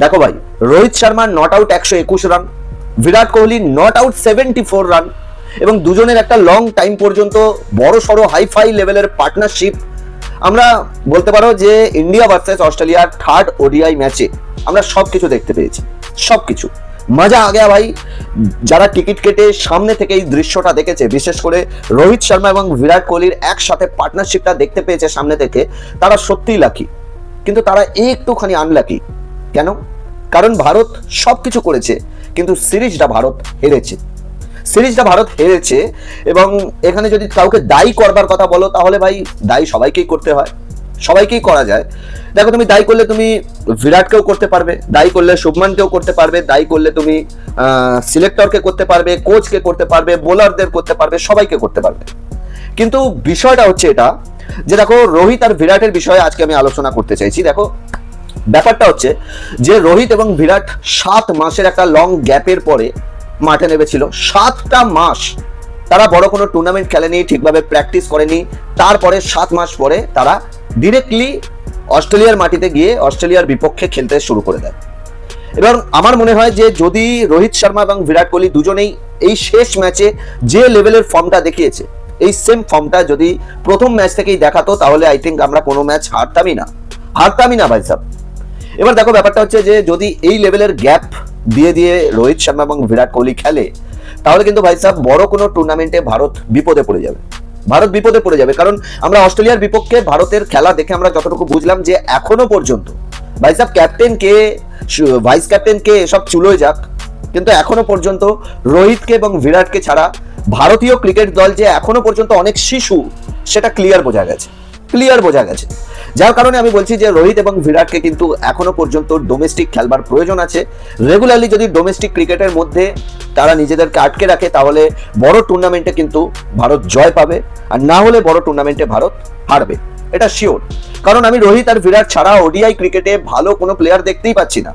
দেখো ভাই, Rohit Sharma not out একশো একুশ run Virat Kohli not out seventy four run এবং দুজনের একটা লং টাইম পর্যন্ত বড় সড়ো হাই ফাই লেভেলের পার্টনারশিপ আমরা বলতে পারো যে ইন্ডিয়া ভার্সেস অস্ট্রেলিয়ার থার্ড ওডিআই ম্যাচে আমরা সব কিছু দেখতে পেয়েছি সব কিছু মজা আগে ভাই, যারা টিকিট কেটে সামনে থেকে এই দৃশ্যটা দেখেছে, বিশেষ করে রোহিত শর্মা এবং বিরাট কোহলির একসাথে পার্টনারশিপটা দেখতে পেয়েছে সামনে থেকে, তারা সত্যিই লাকি কিন্তু তারা একটুখানি আনলাকি কেন? কারণ ভারত সব কিছু করেছে, কিন্তু সিরিজটা ভারত হেরেছে। সিরিজটা ভারত হেরেছে এবং এখানে যদি কাউকে দায়ী করবার কথা বলো, তাহলে ভাই দায়ী সবাইকেই করতে হয়। সবাইকেই করা যায়। দেখো, তুমি দায়ী করলে তুমি বিরাটকেও করতে পারবে, দায়ী করলে শুভমানকেও করতে পারবে, দায়ী করলে তুমি সিলেক্টরকে করতে পারবে কোচকে করতে পারবে বোলারদের করতে পারবে, সবাইকে করতে পারবে। কিন্তু বিষয়টা হচ্ছে এটা যে, দেখো, রোহিত আর বিরাটের বিষয়ে আজকে আমি আলোচনা করতে চাইছি। দেখো ব্যাপারটা হচ্ছে যে রোহিত এবং বিরাট সাত মাসের একটা লং গ্যাপের পরে মাঠে নেমেছিল। সাতটা মাস তারা বড় কোনো টুর্নামেন্ট খেলেনি, ঠিকভাবে প্র্যাকটিস করেনি। তারপরে সাত মাস পরে তারা ডিরেক্টলি অস্ট্রেলিয়ার মাটিতে গিয়ে অস্ট্রেলিয়ার বিপক্ষে খেলতে শুরু করে দেয়। এবার আমার মনে হয় যে যদি রোহিত শর্মা এবং বিরাট কোহলি দুজনেই এই শেষ ম্যাচে যে লেভেলের ফর্মটা দেখিয়েছে, এই সেম ফর্মটা যদি প্রথম ম্যাচ থেকেই দেখাতো, তাহলে আই থিঙ্ক আমরা কোনো ম্যাচ হারতামই না। হারতামই না ভাই সাহেব এবার দেখো ব্যাপারটা হচ্ছে যে যদি এই লেভেলের গ্যাপ দিয়ে দিয়ে রোহিত শর্মা এবং বিরাট কোহলি খেলে, তাহলে কিন্তু ভাই সাহেব বড় কোনো টুর্নামেন্টে ভারত বিপদে পড়ে যাবে। ভারত বিপদে পড়ে যাবে। কারণ আমরা অস্ট্রেলিয়ার বিপক্ষে ভারতের খেলা দেখে আমরা যতটুকু বুঝলাম যে এখনও পর্যন্ত ভাই সাহেব ক্যাপ্টেন কে ভাইস ক্যাপ্টেন কে এসব চুলোয় যাক। কিন্তু এখনও পর্যন্ত রোহিতকে এবং বিরাটকে ছাড়া ভারতীয় ক্রিকেট দল যে এখনও পর্যন্ত অনেক শিশু, সেটা ক্লিয়ার বোঝা গেছে। ক্লিয়ার বোঝা গেছে। যার কারণে আমি বলছি যে রোহিত এবং বিরাটকে কিন্তু এখনও পর্যন্ত ডোমেস্টিক খেলবার প্রয়োজন আছে। রেগুলারলি যদি ডোমেস্টিক ক্রিকেটের মধ্যে তারা নিজেদেরকে আটকে রাখে, তাহলে বড় টুর্নামেন্টে কিন্তু ভারত জয় পাবে। আর না হলে বড় টুর্নামেন্টে ভারত হারবে। এটা শিওর কারণ আমি রোহিত আর বিরাট ছাড়া ওডিআই ক্রিকেটে ভালো কোনো প্লেয়ার দেখতেই পাচ্ছি না।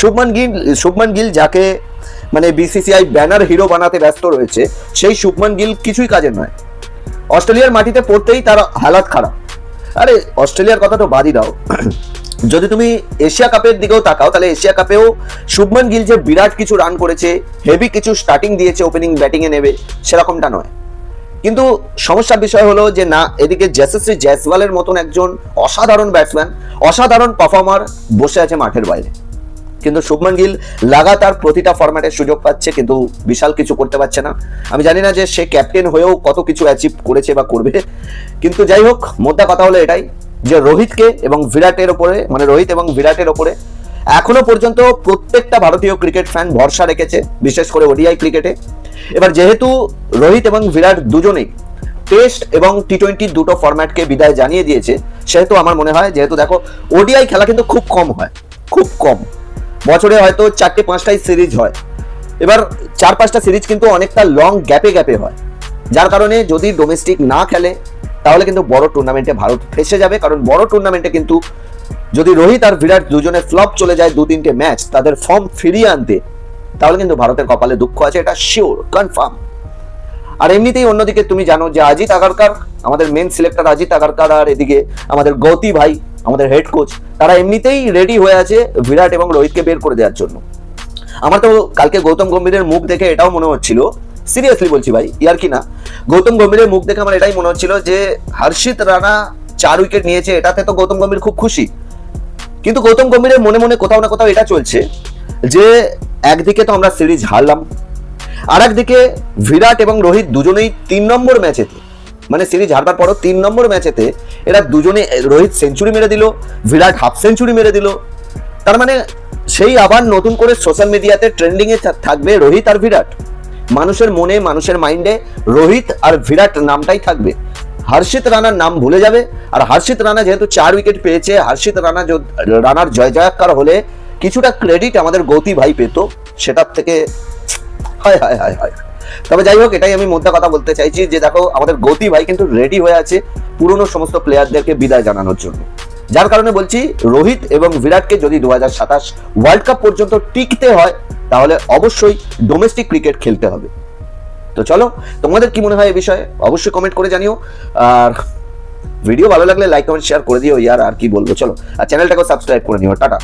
শুভমান গিল শুভমান গিল যাকে মানে বিসিসিআই ব্যানার হিরো বানাতে ব্যস্ত রয়েছে, সেই শুভমান গিল কিছুই কাজের নয়। অস্ট্রেলিয়ার মাটিতে পড়তেই তার হালাত খারাপ। আরে, অস্ট্রেলিয়ার কথা তো বাদই দাও। যদি তুমি এশিয়া কাপের দিকেও তাকাও, তাহলে এশিয়া কাপেও শুভমান গিল যে বিরাট কিছু রান করেছে হেভি কিছু স্টার্টিং দিয়েছে ওপেনিং ব্যাটিং এ নেবে, সেরকমটা নয়। কিন্তু সমস্যার বিষয় হলো যে না, এদিকে জেসেশ্রী জয়সওয়ালের মতন একজন অসাধারণ ব্যাটসম্যান অসাধারণ পারফর্মার বসে আছে মাঠের বাইরে। কিন্তু শুভমান গিল লাগাতার প্রতিটা ফরম্যাটে সুযোগ পাচ্ছে, কিন্তু বিশাল কিছু করতে পারছে না। আমি জানি না যে সে ক্যাপ্টেন হয়েও কত কিছু অ্যাচিভ করেছে বা করবে, কিন্তু যাই হোক, মোদ্দা কথা হলো এটাই যে রোহিতকে এবং বিরাটের ওপরে মানে রোহিত এবং বিরাটের ওপরে এখনও পর্যন্ত প্রত্যেকটা ভারতীয় ক্রিকেট ফ্যান ভরসা রেখেছে, বিশেষ করে ওডিআই ক্রিকেটে এবার যেহেতু রোহিত এবং বিরাট দুজনেই টেস্ট এবং টি টোয়েন্টি দুটো ফরম্যাটকে বিদায় জানিয়ে দিয়েছে, সেহেতু আমার মনে হয়, যেহেতু দেখো, ওডিআই খেলা কিন্তু খুব কম হয়, খুব কম। বছরে হয়তো চারটে পাঁচটাই সিরিজ হয়। এবার চার পাঁচটা সিরিজ কিন্তু অনেকটা লং গ্যাপে গ্যাপে হয়। যার কারণে যদি ডোমেস্টিক না খেলে, তাহলে কিন্তু বড় টুর্নামেন্টে ভারত ফেসে যাবে। কারণ বড় টুর্নামেন্টে কিন্তু যদি রোহিত আর বিরাট দুজনে ফ্লপ চলে যায় দু তিনটে ম্যাচ তাদের ফর্ম ফিরিয়ে আনতে, তাহলে কিন্তু ভারতের কপালে দুঃখ আছে, এটা শিওর কনফার্ম আর এমনিতেই অন্যদিকে তুমি জানো যে অজিত আগারকার, আমাদের মেন সিলেক্টর অজিত আগারকার আর এদিকে আমাদের গৌতী ভাই আমাদের হেড কোচ তারা এমনিতেই রেডি হয়ে আছে বিরাট এবং রোহিতকে বের করে দেওয়ার জন্য। আমার তো কালকে গৌতম গম্ভীরের মুখ দেখে এটাও মনে হচ্ছিল। সিরিয়াসলি বলছি ভাই, ইয়ার কি না? গৌতম গম্ভীরের মুখ দেখে আমার এটাই মনে হচ্ছিল যে, হর্ষিত রানা চার উইকেট নিয়েছে, এটাতে তো গৌতম গম্ভীর খুব খুশি। কিন্তু গৌতম গম্ভীরের মনে মনে কোথাও না কোথাও এটা চলছে যে, একদিকে তো আমরা সিরিজ হারলাম আর একদিকে বিরাট এবং রোহিত দুজনেই তিন নম্বর ম্যাচেতে মানে সিরিজ হারবার পরও তিন নম্বর ম্যাচেতে এরা দুজনে, রোহিত সেঞ্চুরি মেরে দিল, বিরাট হাফ সেঞ্চুরি মেরে দিল। তার মানে সেই আবার নতুন করে সোশ্যাল মিডিয়াতে ট্রেন্ডিংয়ে থাকবে রোহিত আর বিরাট। মানুষের মনে, মানুষের মাইন্ডে রোহিত আর বিরাট নামটাই থাকবে। হর্ষিত রানার নাম ভুলে যাবে। আর হর্ষিত রানা যেহেতু চার উইকেট পেয়েছে, হর্ষিত রানা রানার জয় জয়াকার হলে কিছুটা ক্রেডিট আমাদের গৌতী ভাই পেত, সেটার থেকে হায় হায় হায় হায়। তবে যাই হোক, এটাই আমি মোদ্দা কথা বলতে চাইছি যে দেখো, আমাদের গৌতী ভাই কিন্তু রেডি হয়ে আছে পুরনো সমস্ত প্লেয়ারদেরকে বিদায় জানানোর জন্য। যার কারণে বলছি, রোহিত এবং বিরাটকে যদি দু হাজার সাতাশ ওয়ার্ল্ড কাপ পর্যন্ত টিকতে হয়, তাহলে অবশ্যই ডোমেস্টিক ক্রিকেট খেলতে হবে। তো চলো, তোমাদের কি মনে হয় এই বিষয়ে? অবশ্যই কমেন্ট করে জানিও। আর ভিডিও ভালো লাগলে লাইক কমেন্ট শেয়ার করে দিও। ইয়ার আর কি বলব? চলো, আর চ্যানেলটাকেও সাবস্ক্রাইব করে নিও। টাটা।